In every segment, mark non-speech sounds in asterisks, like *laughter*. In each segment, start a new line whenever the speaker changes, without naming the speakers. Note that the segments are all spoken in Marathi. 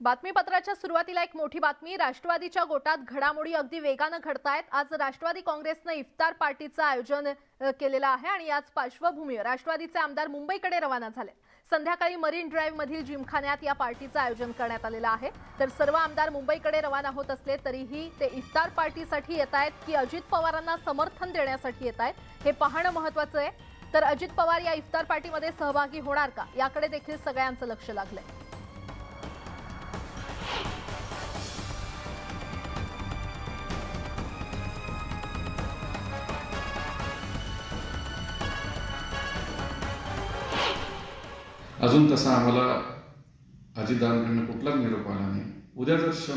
बातमीपत्राच्या सुरुवातीला एक मोठी बातमी. राष्ट्रवादीच्या गोटात घडामोडी अगदी वेगानं घडतायत. आज राष्ट्रवादी काँग्रेसनं इफ्तार पार्टीचं आयोजन केलेलं आहे आणि याच पार्श्वभूमीवर राष्ट्रवादीचे आमदार मुंबईकडे रवाना झाले. संध्याकाळी मरीन ड्राईव्ह मधील जिमखान्यात या पार्टीचं आयोजन करण्यात आलेलं आहे. तर सर्व आमदार मुंबईकडे रवाना होत असले तरीही ते इफ्तार पार्टीसाठी येत आहेत की अजित पवारांना समर्थन देण्यासाठी येत आहेत हे पाहणं महत्वाचं आहे. तर अजित पवार या इफ्तार पार्टीमध्ये सहभागी होणार का? याकडे देखील सगळ्यांचं लक्ष लागलंय.
अजून तसा आम्हाला अजितदादांकडनं कुठलाच निरोप आला नाही. उद्या जर श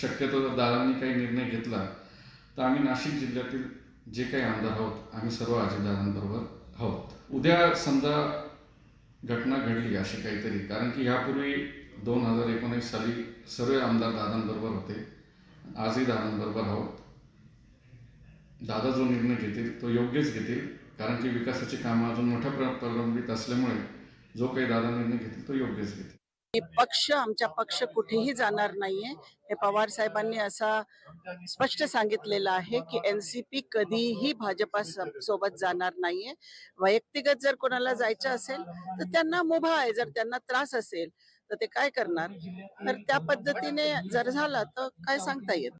शक्यतो जर दादांनी काही निर्णय घेतला तर आम्ही नाशिक जिल्ह्यातील जे काही आमदार आहोत आम्ही सर्व अजितदादांबरोबर आहोत. उद्या समजा घटना घडली अशी काहीतरी कारण की ह्यापूर्वी दोन हजार एकोणीस साली सर्व आमदार दादांबरोबर होते आजही दादांबरोबर आहोत. दादा जो निर्णय घेतील तो योग्यच घेतील कारण की विकासाची कामं अजून मोठ्या प्र प्रलंबित असल्यामुळे जो काही दादा निर्णय घेतील तो योग्यच घेतील.
पक्ष आमचा पक्ष कुठेही जाणार नाहीये. हे पवार साहेबांनी असा स्पष्ट सांगितलेलं आहे की एनसीपी कधीही भाजपा सोबत जाणार नाहीये. वैयक्तिगत जर कोणाला जायचं असेल तर त्यांना मुभा आहे. जर त्यांना त्रास असेल तर ते काय करणार? तर त्या पद्धतीने जर झालं तर काय सांगता येत?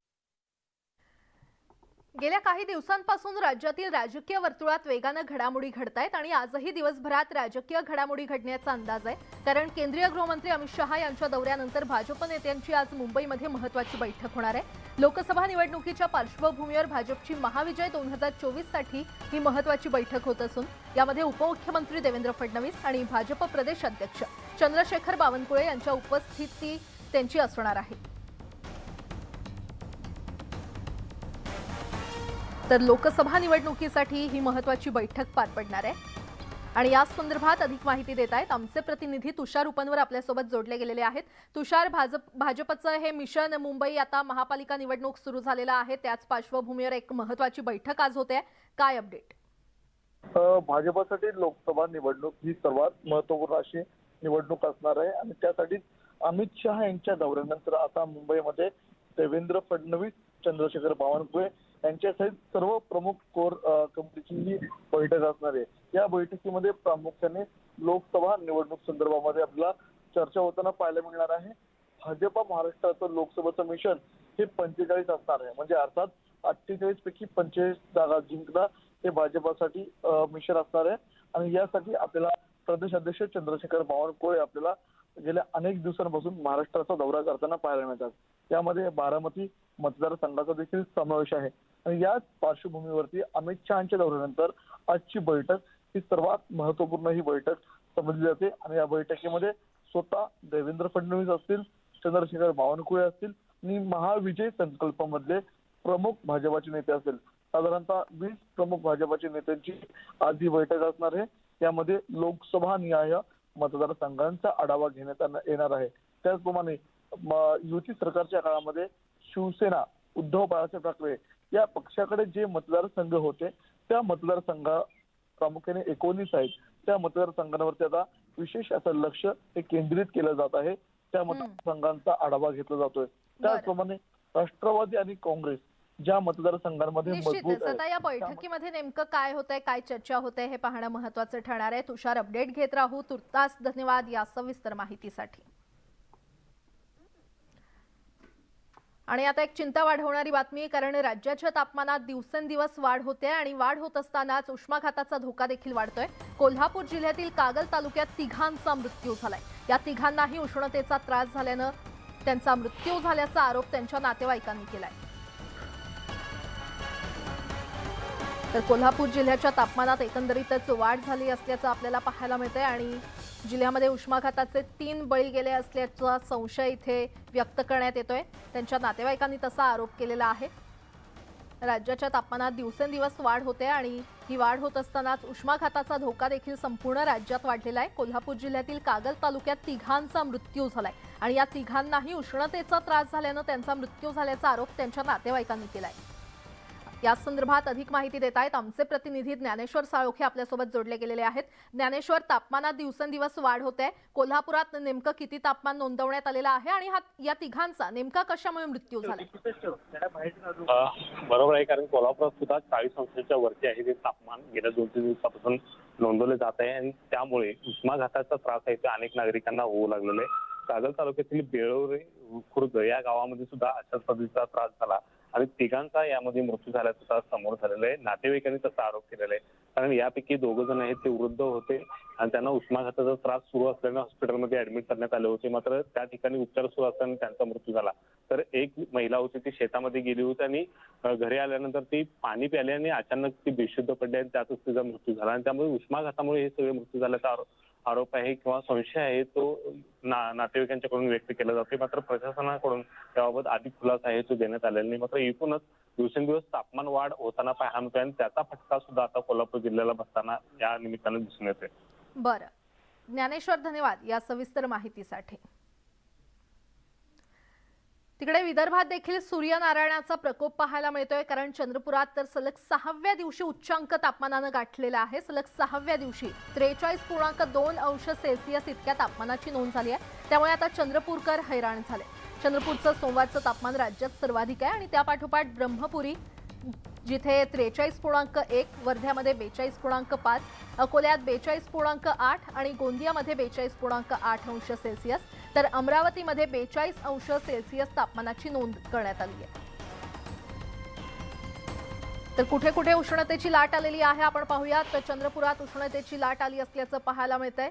गेल्या काही दिवसांपासून राज्यातील राजकीय वर्तुळात वेगानं घडामोडी घडत आहेत आणि आजही दिवसभरात राजकीय घडामोडी घडण्याचा अंदाज आहे. कारण केंद्रीय गृहमंत्री अमित शहा यांच्या दौऱ्यानंतर भाजप नेत्यांची आज मुंबईमध्ये महत्वाची बैठक होणार आहे. लोकसभा निवडणुकीच्या पार्श्वभूमीवर भाजपची महाविजय दोन हजार चोवीससाठी ही महत्वाची बैठक होत असून यामध्ये उपमुख्यमंत्री देवेंद्र फडणवीस आणि भाजप प्रदेश अध्यक्ष चंद्रशेखर बावनकुळे यांच्या उपस्थिती त्यांची असणार आहे. तर लोकसभा निवडणुकीसाठी ही महत्वाची बैठक पार पडणार आहे. आणि या संदर्भात अधिक माहिती देत आहेत. आमचे प्रतिनिधी तुषार उपनवर आपल्यासोबत जोडले गेलेले आहेत. तुषार भाजप भाजपचं हे मिशन मुंबई आता महापालिका निवडणूक सुरू झालेलं आहे. त्याच पार्श्वभूमीवर एक महत्वाची बैठक आज होते. काय अपडेट?
भाजपासाठी भाजपसाठी लोकसभा निवडणूक ही सर्वात महत्त्वपूर्ण अशी निवडणूक असणार आहे. आणि त्यासाठी अमित शहा यांच्या दौऱ्यानंतर आता मुंबईमध्ये देवेंद्र फडणवीस चंद्रशेखर बावनकुळे यांच्यासहित सर्व प्रमुख कोर कंपनीची ही बैठक असणार आहे. या बैठकीमध्ये प्रामुख्याने लोकसभा निवडणूक संदर्भामध्ये आपल्याला चर्चा होताना पाहायला मिळणार आहे. भाजपा महाराष्ट्राचं लोकसभेचं मिशन हे पंचेचाळीस असणार आहे. म्हणजे अर्थात अठ्ठेचाळीस पैकी पंचेचाळीस जागा जिंकणं हे भाजपासाठी मिशन असणार आहे. आणि यासाठी आपल्याला प्रदेश अध्यक्ष चंद्रशेखर बावनकुळे आपल्याला गेल्या अनेक दिवसांपासून महाराष्ट्राचा दौरा करताना पाहायला मिळतात. त्यामध्ये बारामती मतदारसंघाचा देखील समावेश आहे. याच पार्श्वभूमीवरती अमित शहाच्या दौऱ्यानंतर आजची बैठक ही सर्वात महत्त्वपूर्ण ही बैठक समजली जाते. आणि या बैठकीमध्ये स्वतः देवेंद्र फडणवीस असतील चंद्रशेखर बावनकुळे असतील आणि महाविजय संकल्पामधले प्रमुख भाजपाचे नेते असतील साधारणतः वीस प्रमुख भाजपाचे नेत्यांची आज ही बैठक असणार आहे. त्यामध्ये लोकसभा निहाय मतदारसंघांचा आढावा घेण्यात येणार- आहे. त्याचप्रमाणे म- युती सरकारच्या काळामध्ये शिवसेना उद्धव बाळासाहेब ठाकरे या पक्षाकडे जे मतदारसंघ होते त्या मतदारसंघा प्रामुख्याने एकोणीस आहेत. त्या मतदारसंघांवरती आता विशेष असं लक्ष हे केंद्रित केलं जात आहे. त्या मतदारसंघांचा आढावा घेतला जातोय. त्याचप्रमाणे राष्ट्रवादी आणि काँग्रेस ज्या मतदारसंघांमध्ये
निश्चितच.
आहे
आता या बैठकीमध्ये नेमकं काय होतंय काय चर्चा होते हे पाहणं महत्वाचं ठरणार आहे. तुषार अपडेट घेत राहू. तुर्तास धन्यवाद या सविस्तर माहितीसाठी. आणि आता एक चिंता वाढवणारी बातमी आहे, कारण राज्याच्या तापमानात दिवसेंदिवस वाढ होते आणि वाढ होत असतानाच उष्माघाताचा धोका देखील वाढतोय. कोल्हापूर जिल्ह्यातील कागल तालुक्यात तिघांचा मृत्यू झालाय. या तिघांनाही उष्णतेचा त्रास झाल्यानं त्यांचा मृत्यू झाल्याचा आरोप त्यांच्या नातेवाईकांनी केलाय. तर कोल्हापूर जिल्ह्याच्या तापमानात एकंदरीतच वाढ झाली असल्याचं आपल्याला पाहायला मिळतंय आणि जिल्ह्यामध्ये उष्माघाताचे तीन बळी गेले असल्याचा संशय इथे व्यक्त करण्यात येतोय. त्यांच्या नातेवाईकांनी तसा आरोप केलेला आहे. राज्याच्या तापमानात दिवसेंदिवस वाढ होते आणि ही वाढ होत असतानाच उष्माघाताचा धोका देखील संपूर्ण राज्यात वाढलेला आहे. कोल्हापूर जिल्ह्यातील कागल तालुक्यात तिघांचा मृत्यू झालाय आणि या तिघांनाही उष्णतेचा त्रास झाल्यानं त्यांचा मृत्यू झाल्याचा आरोप त्यांच्या नातेवाईकांनी केलाय. या संदर्भात अधिक माहिती देत आहेत आमचे प्रतिनिधी ज्ञानेश्वर साळोखे आपल्यासोबत जोडले गेलेले आहेत. ज्ञानेश्वर तापमानात दिवसेंदिवस वाढ होते. कोल्हापुरात नेमकं किती तापमान नोंदवण्यात आलेलं आहे आणि हा या तिघांचा नेमका कशामुळे मृत्यू झाला?
बरोबर आहे कारण कोल्हापुरात सुद्धा चाळीस अंशाच्या वरती आहे ते तापमान. गेल्या दोन तीन दिवसापासून नोंदवले जात आहे आणि त्यामुळे उष्माघाताचा त्रास आहे ते अनेक नागरिकांना होऊ लागलेला आहे. कागल तालुक्यातील बेळोरे खुर्द या गावामध्ये सुद्धा अशाच पद्धतीचा त्रास झाला. आणि तिघांचा यामध्ये मृत्यू झाल्याचं सुद्धा समोर झालेलं आहे. नातेवाईकांनी तसा आरोप केलेला आहे. कारण यापैकी दोघ जण आहेत ते वृद्ध होते आणि त्यांना उष्माघाताचा त्रास सुरू असल्याने हॉस्पिटलमध्ये ऍडमिट करण्यात आले होते. मात्र त्या ठिकाणी उपचार सुरू असताना त्यांचा मृत्यू झाला. तर एक महिला होती ती शेतामध्ये गेली होती आणि घरी आल्यानंतर ती पाणी प्याली आणि अचानक ती बेशुद्ध पडली आणि त्यातच तिचा मृत्यू झाला. आणि त्यामुळे उष्माघातामुळे हे सगळे मृत्यू झाल्याचा आरोप आरोप आहे किंवा संशय आहे तो ना नातेवाईकांच्याकडून व्यक्त केला जातोय. मात्र प्रशासनाकडून त्याबाबत अधिक खुलासा आहे तो देण्यात आलेला नाही. मात्र एकूणच दिवसेंदिवस तापमान वाढ होताना पाहायला मिळतोय आणि त्याचा फटका सुद्धा आता कोल्हापूर जिल्ह्याला बसताना या निमित्तानं दिसून येतोय.
बरं. ज्ञानेश्वर धन्यवाद या सविस्तर माहितीसाठी. तिकडे विदर्भात देखील सूर्यनारायणाचा प्रकोप पाहायला मिळतोय कारण चंद्रपुरात तर सलग सहाव्या दिवशी उच्चांक तापमानानं गाठलेला आहे. सलग सहाव्या दिवशी त्रेचाळीस पूर्णांक दोन अंश सेल्सिअस इतक्या तापमानाची नोंद झाली आहे. त्यामुळे आता चंद्रपूरकर हैराण झाले. चंद्रपूरचं सोमवारचं तापमान राज्यात सर्वाधिक आहे आणि त्यापाठोपाठ ब्रह्मपुरी जिथे त्रेचाळीस पूर्णांक एक वर्ध्यामध्ये बेचाळीस पूर्णांक पाच अकोल्यात बेचाळीस पूर्णांक आठ आणि गोंदियामध्ये बेचाळीस पूर्णांक आठ अंश सेल्सिअस तर अमरावतीमध्ये बेचाळीस अंश सेल्सिअस तापमानाची नोंद करण्यात आली आहे. तर कुठे कुठे उष्णतेची लाट आलेली आहे आपण पाहूयात. तर चंद्रपुरात उष्णतेची लाट आली असल्याचं पाहायला मिळतंय.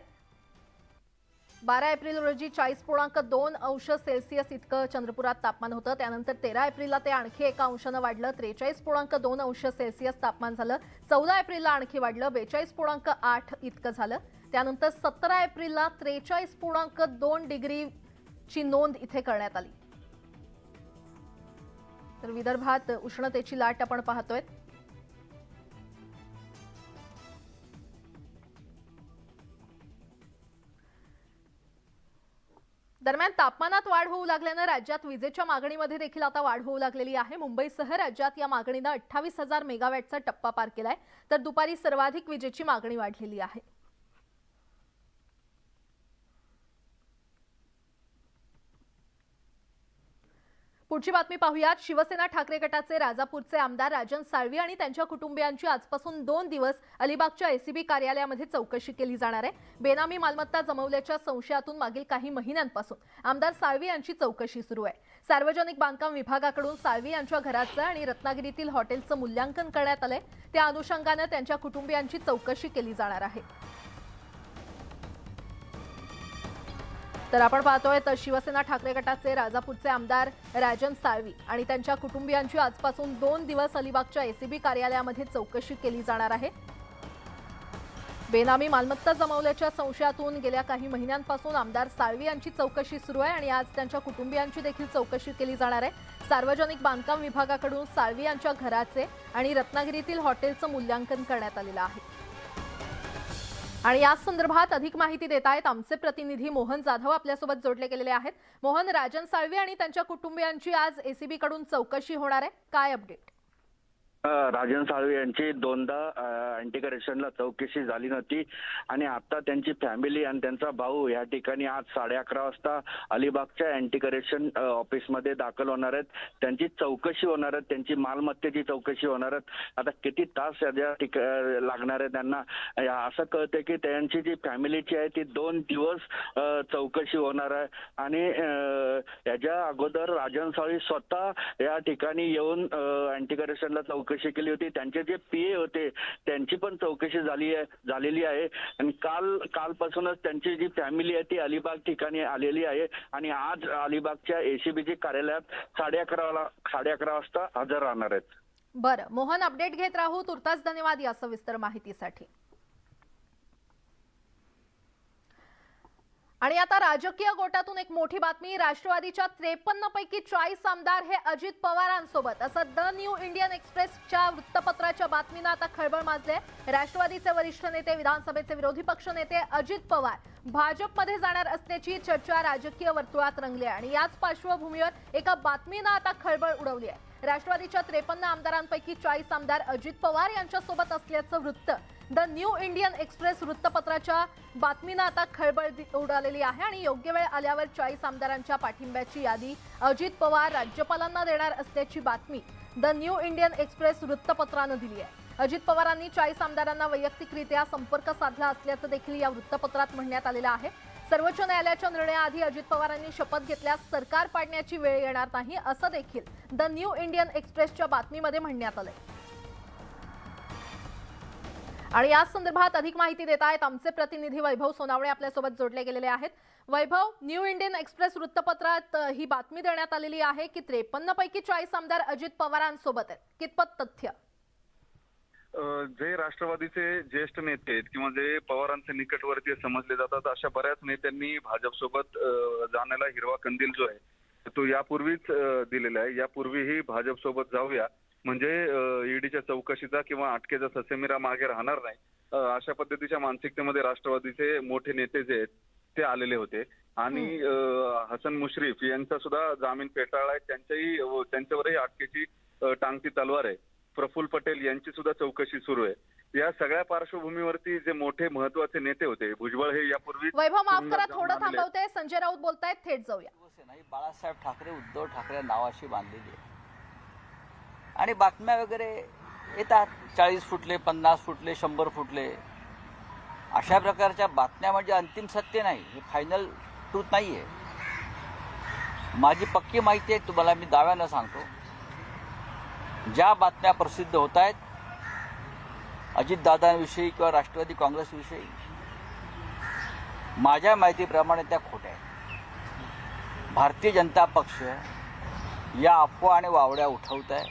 बारा एप्रिल रोजी चाळीस पूर्णांक दोन अंश सेल्सिअस इतकं चंद्रपुरात तापमान होतं. त्यानंतर तेरा एप्रिलला ते आणखी एका अंशानं वाढलं. त्रेचाळीस पूर्णांक दोन अंश सेल्सिअस तापमान झालं. चौदा एप्रिलला आणखी वाढलं. बेचाळीस पूर्णांक आठ इतकं झालं. त्यानंतर सतरा एप्रिलला त्रेचाळीस पूर्णांक दोन डिग्रीची नोंद इथे करण्यात आली. तर विदर्भात उष्णतेची लाट आपण पाहतोय. दरम्यान तापमानात वाढ होऊ लागल्यानं राज्यात विजेच्या मागणीमध्ये देखील आता वाढ होऊ लागलेली आहे. मुंबईसह राज्यात या मागणीनं अठ्ठावीस हजार मेगावॅटचा टप्पा पार केलाय. तर दुपारी सर्वाधिक विजेची मागणी वाढलेली आहे. पुढची बातमी पाहूयात. शिवसेना ठाकरे गटाचे राजापूरचे आमदार राजन साळवी आणि त्यांच्या कुटुंबियांची आजपासून दोन दिवस अलिबागच्या एसीबी कार्यालयामध्ये चौकशी केली जाणार आहे. बेनामी मालमत्ता जमवल्याच्या संशयातून मागील काही महिन्यांपासून आमदार साळवी यांची चौकशी सुरू आहे. सार्वजनिक बांधकाम विभागाकडून साळवी यांच्या घराचं आणि रत्नागिरीतील हॉटेलचं मूल्यांकन करण्यात आलंय. त्या अनुषंगानं त्यांच्या कुटुंबियांची चौकशी केली जाणार आहे. तर आपण पाहतोय तर शिवसेना ठाकरे गटाचे राजापूरचे आमदार राजन साळवी आणि त्यांच्या कुटुंबियांची आजपासून दोन दिवस अलिबागच्या एसीबी कार्यालयामध्ये चौकशी केली जाणार आहे. बेनामी मालमत्ता जमवल्याच्या संशयातून गेल्या काही महिन्यांपासून आमदार साळवी यांची चौकशी सुरू आहे आणि आज त्यांच्या कुटुंबियांची देखील चौकशी केली जाणार आहे. सार्वजनिक बांधकाम विभागाकडून साळवी यांच्या घराचे आणि रत्नागिरीतील हॉटेलचं मूल्यांकन करण्यात आलेलं आहे. आणि या संदर्भात अधिक माहिती देत आहेत आमचे प्रतिनिधी मोहन जाधव आपल्यासोबत जोडले गेलेले आहेत. मोहन राजन साळवी आणि त्यांच्या कुटुंबियांची आज एसीबी कडून चौकशी होणार आहे. काय अपडेट
राजन साळवे यांची दोनदा अँटी करप्शनला चौकशी झाली नव्हती. आणि आता त्यांची फॅमिली आणि त्यांचा भाऊ या ठिकाणी आज साडे अकरा वाजता अलिबागच्या अँटी करप्शन ऑफिसमध्ये दाखल होणार आहेत. त्यांची चौकशी होणार आहेत. त्यांची मालमत्तेची चौकशी होणार आहेत. आता किती तास या ठिक लागणार आहे त्यांना? असं कळतंय की त्यांची जी फॅमिलीची आहे ती दोन दिवस चौकशी होणार आहे. आणि याच्या अगोदर राजन साळवी स्वतः या ठिकाणी येऊन अँटी करप्शनला चौकशी केली होती. त्यांचे जे पीए होते त्यांची पण चौकशी झाली आहे झालेली आहे. आणि काल कालपासूनच त्यांची जी फॅमिली आहे ती अलिबाग ठिकाणी आलेली आहे. आणि आज अलिबागच्या एसीबीची कार्यालयात साडे अकराला साडे अकरा वाजता हजर राहणार आहेत.
बरं. मोहन अपडेट घेत राहू. तुर्तास धन्यवाद या सविस्तर माहितीसाठी. आणि आता राजकीय गोटातून एक मोठी बातमी राष्ट्रवादीच्या त्रेपन्न पैकी चाळीस आमदार हे अजित पवारांसोबत. असं द न्यू इंडियन एक्सप्रेसच्या वृत्तपत्राच्या बातमीनं आता खळबळ माजले राष्ट्रवादीचे वरिष्ठ नेते विधानसभेचे विरोधी पक्ष नेते अजित पवार भाजपमध्ये जाणार असल्याची चर्चा राजकीय वर्तुळात रंगली आहे आणि याच पार्श्वभूमीवर एका बातमीनं आता खळबळ उडवली आहे राष्ट्रवादीच्या त्रेपन्न आमदारांपैकी चाळीस आमदार अजित पवार यांच्यासोबत असल्याचं वृत्त. द न्यू इंडियन एक्सप्रेस वृत्तपत्राच्या बातमीनं आता खळबळ दि- उडालेली आहे आणि योग्य वेळ आल्यावर चाळीस आमदारांच्या पाठिंब्याची यादी अजित पवार राज्यपालांना देणार असल्याची बातमी द न्यू इंडियन एक्सप्रेस वृत्तपत्रानं दिली आहे. अजित पवारांनी चाळीस आमदारांना वैयक्तिकरित्या संपर्क साधला असल्याचं देखील या वृत्तपत्रात म्हणण्यात आलेलं आहे. सर्वोच्च न्यायालयाच्या निर्णयाआधी अजित पवारांनी शपथ घेतल्यास सरकार पाडण्याची वेळ येणार नाही असं देखील द न्यू इंडियन एक्सप्रेसच्या बातमीमध्ये म्हणण्यात आलंय. आणि याच संदर्भात अधिक माहिती देत आहेत आमचे प्रतिनिधी वैभव सोनावळे आपल्यासोबत जोडले गेलेले आहेत. वैभव न्यू इंडियन एक्सप्रेस वृत्तपत्रात ही बातमी देण्यात आलेली आहे की त्रेपन्न पैकी चाळीस आमदार अजित पवारांसोबत आहेत. कितपत तथ्य?
जे राष्ट्रवादीचे ज्येष्ठ नेते आहेत किंवा जे पवारांचे निकटवर्तीय समजले जातात अशा बऱ्याच नेत्यांनी भाजपसोबत जाण्याला हिरवा कंदील जो आहे तो यापूर्वीच दिलेला आहे. यापूर्वीही भाजपसोबत जाऊया. म्हणजे ईडीच्या चौकशीचा किंवा अटकेचा ससेमिरा मागे राहणार नाही. अशा पद्धतीच्या मानसिकतेमध्ये राष्ट्रवादीचे मोठे नेते जे आहेत ते आलेले होते. आणि हसन मुश्रीफ यांचा सुद्धा जामीन फेटाळलाय त्यांच्याही अ, त्यांच्यावरही अटकेची टांगती तलवार आहे. प्रफुल्ल पटेल यांची सुद्धा चौकशी सुरू आहे. या सगळ्या पार्श्वभूमीवरती जे मोठे महत्त्वाचे नेते होते भुजबळ हे यापूर्वी
वैभव माफ करा थोडं. थांबवते. संजय राऊत बोलतायत थेट जाऊया.
ही बाळासाहेब ठाकरे उद्धव ठाकरे नावाशी बांधलेली आहे आणि बातम्या वगैरे येतात चाळीस फुटले पन्नास फुटले शंभर फुटले. अशा प्रकारच्या बातम्या म्हणजे अंतिम सत्य नाही हे फायनल ट्रूथ नाही आहे माझी पक्की माहिती आहे तुम्हाला मी दाव्यानं सांगतो. ज्या बातम्या प्रसिद्ध होत आहेत अजितदादांविषयी किंवा राष्ट्रवादी काँग्रेसविषयी माझ्या माहितीप्रमाणे त्या खोट्या आहेत. भारतीय जनता पक्ष या अफवा आणि वावड्या उठवत आहे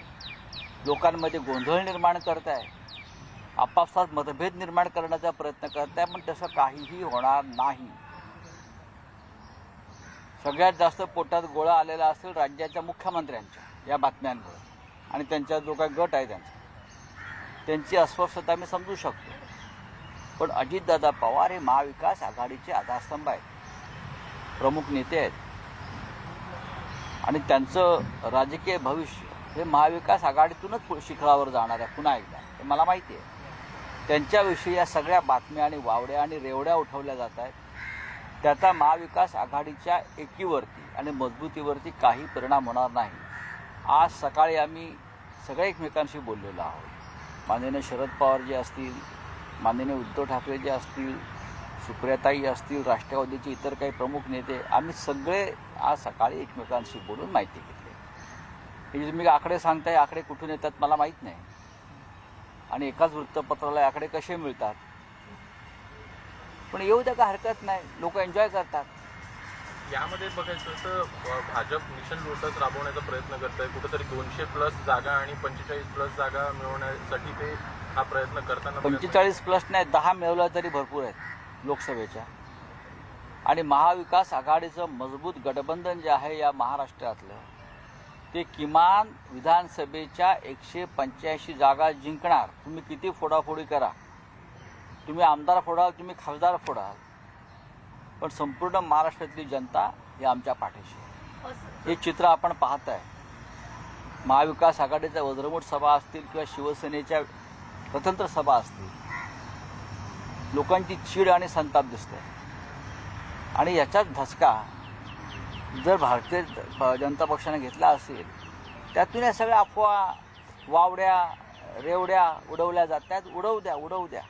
लोकांमध्ये गोंधळ निर्माण करत आहे आपापसात मतभेद निर्माण करण्याचा प्रयत्न करत आहे पण तसं काहीही होणार नाही. सगळ्यात जास्त पोटात गोळा आलेला असेल राज्याच्या मुख्यमंत्र्यांच्या या बातम्यांमुळे. आणि त्यांचा जो काही गट आहे त्यांचा. त्यांची अस्वस्थता मी समजू शकतो. पण अजितदादा पवार हे महाविकास आघाडीचे आधारस्तंभ आहेत. प्रमुख नेते आहेत. आणि त्यांचं राजकीय भविष्य हे महाविकास आघाडीतूनच पु- शिखरावर जाणार आहे पुन्हा एकदा. हे मला माहिती आहे. त्यांच्याविषयी या सगळ्या बातम्या आणि वावड्या आणि रेवड्या उठवल्या जात आहेत. त्याचा महाविकास आघाडीच्या एकीवरती आणि मजबूतीवरती काही परिणाम होणार नाही. आज सकाळी आम्ही सगळे एकमेकांशी बोललेलो आहोत. माननीय शरद पवार जे असतील माननीय उद्धव ठाकरे जे असतील सुप्रियाताई असतील राष्ट्रवादीचे इतर काही प्रमुख नेते आम्ही सगळे आज सकाळी एकमेकांशी बोलून माहिती घेतली. हे जे तुम्ही आकडे सांगताय आकडे कुठून येतात मला माहीत नाही. आणि एकाच वृत्तपत्राला आकडे कसे मिळतात? पण येऊ द्या का हरकत नाही. लोक एन्जॉय करतात.
यामध्ये बघायचं तर भाजप मिशन लोटस राबवण्याचा प्रयत्न करत आहे कुठेतरी दोनशे प्लस जागा आणि पंचेचाळीस प्लस जागा मिळवण्यासाठी ते हा प्रयत्न करताना
पंचेचाळीस प्लस नाही दहा मिळवल्या तरी भरपूर आहेत लोकसभेच्या. आणि महाविकास आघाडीचं मजबूत गठबंधन जे आहे या महाराष्ट्रातलं ते किमान विधानसभेच्या एकशे पंच्याऐंशी जागा जिंकणार. तुम्ही किती फोडाफोडी करा? तुम्ही आमदार फोडाल तुम्ही खासदार फोडाल. पण संपूर्ण महाराष्ट्रातली जनता ही आमच्या पाठीशी आहे. हे चित्र आपण पाहत आहे. महाविकास आघाडीच्या वज्रमूठ सभा असतील किंवा शिवसेनेच्या स्वतंत्र सभा असतील लोकांची चीड आणि संताप दिसते आणि याचाच धसका जर भारतीय जनता पक्षाने घेतला असेल त्यातून या सगळ्या अफवा वावड्या रेवड्या उडवल्या जातात उडवू द्या उडवू द्या.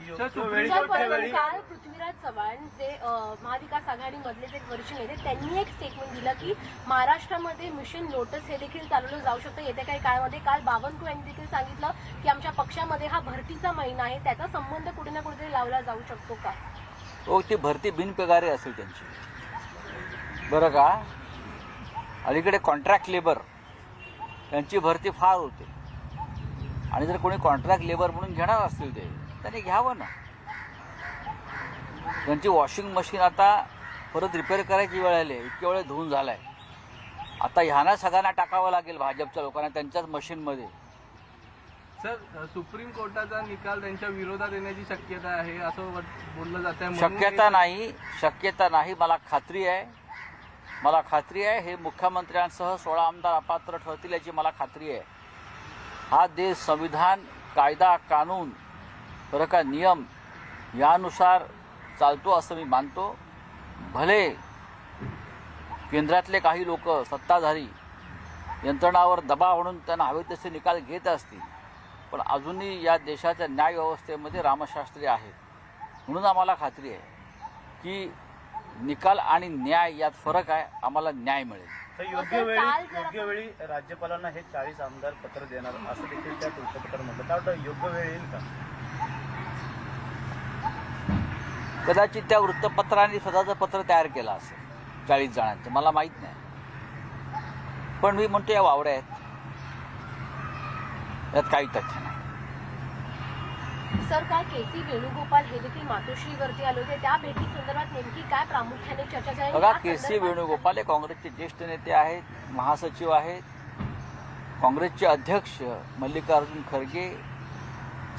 काल पृथ्वीराज चव्हाण जे महाविकास आघाडीमधले जे वरिष्ठ नेते त्यांनी एक स्टेटमेंट दिलं की महाराष्ट्रामध्ये मिशन लोटस हे देखील चालवलं जाऊ शकतं. येत्या काही काळामध्ये काल बावनकुळे यांनी देखील सांगितलं की आमच्या पक्षामध्ये हा भरतीचा महिना आहे. त्याचा संबंध कुठे ना कुठेतरी लावला जाऊ शकतो का?
तो ती भरती बिनपगारी असेल त्यांची. बरं का? अलीकडे कॉन्ट्रॅक्ट लेबर त्यांची भरती फार होते. आणि जर कोणी कॉन्ट्रॅक्ट लेबर म्हणून घेणार असतील ते त्यांनी घ्यावं ना. त्यांची वॉशिंग मशीन आता परत रिपेअर करायची वेळ आली आहे. इतके वेळ धुवून झालाय. आता ह्यांना सगळ्यांना टाकावं लागेल भाजपच्या लोकांना त्यांच्याच मशीनमध्ये
सर सुप्रीम कोर्टाचा निकाल त्यांच्या विरोधात येण्याची शक्यता आहे असं बोललं जात आहे
शक्यता नाही शक्यता नाही मला खात्री आहे. मला खात्री आहे हे मुख्यमंत्र्यांसह सोळा आमदार अपात्र ठरतील याची मला खात्री आहे. हा देश संविधान कायदा कानून बरं का नियम यानुसार चालतो असं मी मानतो. भले केंद्रातले काही लोक सत्ताधारी यंत्रणावर दबाव म्हणून त्यांना हवे तसे निकाल घेत असतील पण अजूनही या देशाच्या न्याय व्यवस्थेमध्ये रामशास्त्री आहेत. म्हणून आम्हाला खात्री आहे की निकाल आणि न्याय यात फरक आहे आम्हाला न्याय मिळेल.
तर योग्य वेळी- योग्य
वेळी राज्यपालांना हे चाळीस आमदार पत्र देणार असं देखील त्या वृत्तपत्रात म्हटलं. त्या वाटतं योग्य वेळ येईल का?
कदाचित त्या वृत्तपत्राने स्वतःचं पत्र तयार केलं असेल. चाळीस जणांचं. मला माहीत नाही. पण मी म्हणतो या वावड्या आहेत. यात काही तथ्य नाही.
सर काल के सी वेणुगोपाल हे देखील मातोश्रीवरती आले होते. त्या भेटी संदर्भात नेमकी काय प्रामुख्याने चर्चा झाली?
बघा के सी वेणुगोपाल हे काँग्रेसचे ज्येष्ठ नेते आहेत महासचिव आहेत. काँग्रेसचे अध्यक्ष मल्लिकार्जुन खरगे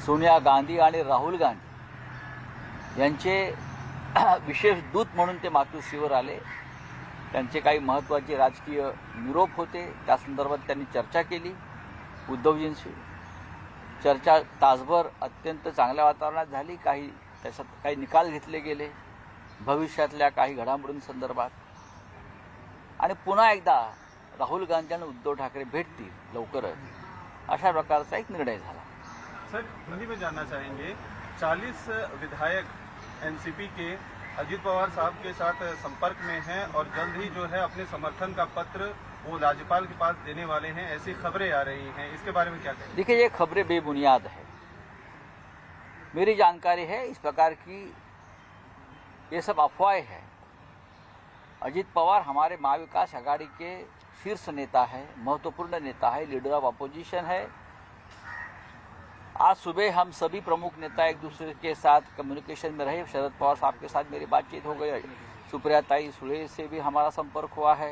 सोनिया गांधी आणि राहुल गांधी. यांचे *clears throat* विशेष दूत म्हणून ते मातोश्रीवर आले. त्यांचे काही महत्त्वाचे राजकीय निरोप होते. त्या संदर्भात त्यांनी चर्चा केली उद्धवजींशी. चर्चा तासभर अत्यंत चांगल्या वातावरणात झाली. काही त्याच्यात काही निकाल घेतले गेले. भविष्यातल्या काही घडामोडींसंदर्भात आणि पुन्हा एकदा राहुल गांधी आणि उद्धव ठाकरे भेटतील लवकरच. अशा प्रकारचा एक निर्णय झाला.
सर हिंदी में जानना चाहेंगे 40 विधायक एनसीपी के अजीत पवार साहब के साथ संपर्क में हैं और जल्द ही जो है अपने समर्थन का पत्र वो राज्यपाल के पास देने वाले हैं, ऐसी खबरें आ रही हैं। इसके बारे में क्या कहेंगे
देखिए, ये खबरें बेबुनियाद है। मेरी जानकारी है इस प्रकार की ये सब अफवाहें है। अजीत पवार हमारे महाविकास आघाड़ी के शीर्ष नेता है, महत्वपूर्ण नेता है लीडर ऑफ़ अपोजिशन है। आज सुबह हम सभी प्रमुख नेता एक दूसरे के साथ कम्युनिकेशन में रहे। शरद पवार साहब के साथ मेरी बातचीत हो गई। सुप्रिया ताई सुळे से भी हमारा संपर्क हुआ है।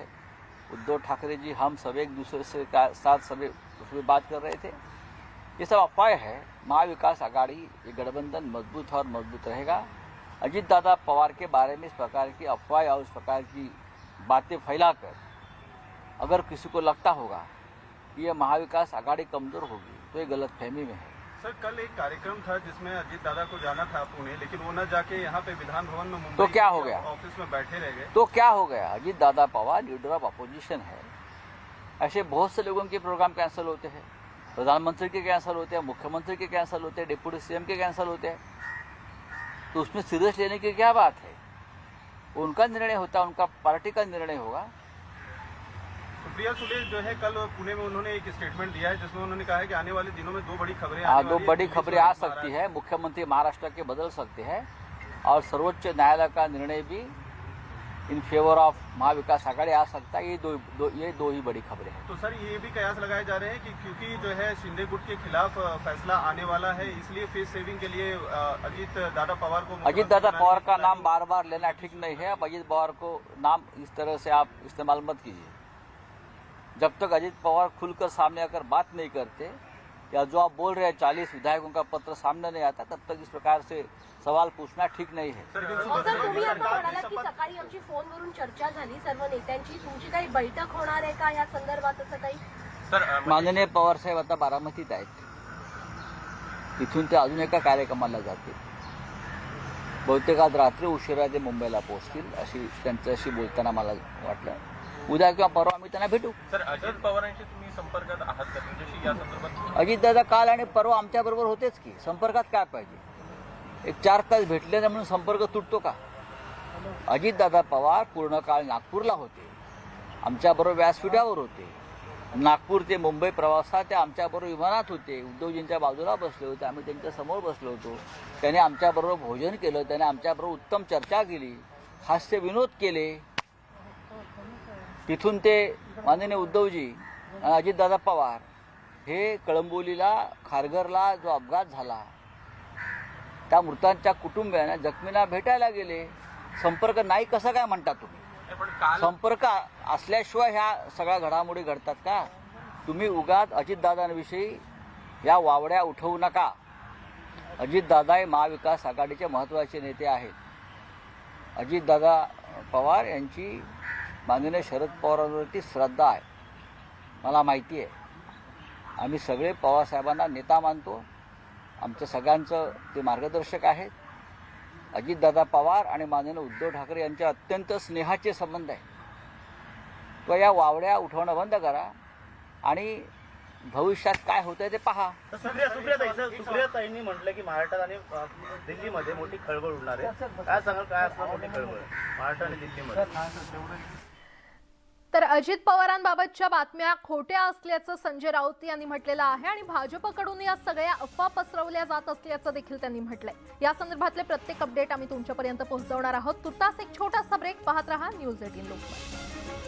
उद्धव ठाकरे जी, हम सब एक दूसरे से साथ सभी उसमें बात कर रहे थे। ये सब अफवाह है। महाविकास आघाड़ी, ये गठबंधन मज़बूत और मज़बूत रहेगा। अजीत दादा पवार के बारे में इस प्रकार की अफवाह और इस प्रकार की बातें फैलाकर अगर किसी को लगता होगा कि यह महाविकास आघाड़ी कमज़ोर होगी तो ये गलत फहमी में है।
सर कल एक कार्यक्रम था जिसमें अजीत दादा को जाना था पुणे लेकिन वो न जाके यहाँ पे विधान भवन में मुंबई
तो क्या हो गया?
ऑफ़िस में बैठे रह गए।
तो क्या हो गया? Ajit Dada Pawar leader of opposition है। ऐसे बहुत से लोगों के प्रोग्राम कैंसिल होते हैं। प्रधानमंत्री के कैंसिल होते हैं मुख्यमंत्री के कैंसिल होते हैं डिप्टी सीएम के कैंसिल होते हैं। तो उसमें सीरियस लेने की क्या बात है? उनका निर्णय होता है उनका पार्टी का निर्णय होगा।
सुप्रिया सुले जो है कल पुणे में उन्होंने एक स्टेटमेंट दिया है जिसमें उन्होंने कहा है कि आने वाले दिनों में दो बड़ी खबरें
हाँ दो बड़ी खबरें आ सकती है मुख्यमंत्री महाराष्ट्र के बदल सकते हैं और सर्वोच्च न्यायालय का निर्णय भी in favour of Mahavikas Aghadi आ सकता है। ये दो, दो ये दो ही बड़ी खबरें हैं।
तो सर ये भी कयास लगाए जा रहे हैं कि क्योंकि जो है शिंदे गुट के खिलाफ फैसला आने वाला है इसलिए फेस सेविंग के लिए अजीत दादा पवार को
अजीत दादा पवार का नाम बार बार लेना ठीक नहीं है। अब अजीत पवार को नाम इस तरह से आप इस्तेमाल मत कीजिए। जब तक अजीत पवार खुलकर सामने आकर बात नहीं करते या जो आप बोल रहे हैं चालीस विधायकों का पत्र सामने नहीं आता तब तक इस प्रकार से सवाल पूछना ठीक नहीं है।
तुम्ही आता की सकाळी आमची फोनवरून चर्चा झाली सर्व नेत्यांची. तुमची काही बैठक होणार आहे का या संदर्भात असं काही?
सर अ,
माननीय पवार साहेब आता बारामतीत आहेत. तिथून ते अजून एका कार्यक्रमाला जातील. बहुतेक आज रात्री उशिरा ते मुंबईला पोहोचतील अशी त्यांच्याशी बोलताना मला वाटलं. उद्या किंवा परवा आम्ही त्यांना भेटू.
सर अजित पवारांशी तुम्ही संपर्कात आहात का? त्यांच्याशी या संदर्भात
अजितदादा काल आणि परवा आमच्याबरोबर होतेच की. संपर्कात काय पाहिजे? एक चार तास भेटले नाही म्हणून संपर्क तुटतो का? अजितदादा पवार पूर्ण काळ नागपूरला होते. आमच्याबरोबर व्यासपीठावर होते. नागपूर ते मुंबई प्रवासात ते आमच्याबरोबर विमानात होते. उद्धवजींच्या बाजूला बसले होते. आम्ही त्यांच्यासमोर बसलो होतो. त्याने आमच्याबरोबर भोजन केलं. त्याने आमच्याबरोबर उत्तम चर्चा केली. हास्य विनोद केले. तिथून ते माननीय उद्धवजी आणि अजितदादा पवार हे कळंबोलीला खारघरला जो अपघात झाला त्या मृतांच्या कुटुंबियांना जखमींना भेटायला गेले. संपर्क नाही कसं काय म्हणता तुम्ही? संपर्क असल्याशिवाय ह्या सगळ्या घडामोडी घडतात का? तुम्ही उगाच अजितदादांविषयी या वावड्या उठवू नका. अजितदादा हे महाविकास आघाडीचे महत्त्वाचे नेते आहेत. अजितदादा पवार यांची माननीय शरद पवारांवरती श्रद्धा आहे. मला माहिती आहे. आम्ही सगळे पवारसाहेबांना नेता मानतो. आमचं सगळ्यांचं ते मार्गदर्शक आहेत. अजितदादा पवार आणि माननीय उद्धव ठाकरे यांचे अत्यंत स्नेहाचे संबंध आहे तो या वावड्या उठवणं बंद करा आणि भविष्यात काय होतंय ते पहा.
सुप्रिया सुप्रिया सुप्रियाताईंनी म्हटलं की महाराष्ट्रात आणि दिल्लीमध्ये मोठी खळबळ उडणार आहे. काय सांगाल काय असणार मोठी खळबळ? महाराष्ट्र आणि दिल्लीमध्ये.
तर अजित पवारांबाबतच्या बातम्या खोट्या असल्याचं संजय राऊत यांनी म्हटलेलं आहे आणि भाजपकडून या सगळ्या अफवा पसरवल्या जात असल्याचं देखील त्यांनी म्हटलंय. या संदर्भातले प्रत्येक अपडेट आम्ही तुमच्यापर्यंत पोहोचवणार आहोत. तुर्तास एक छोटासा ब्रेक पाहत रहा न्यूज एटीन लोकमत.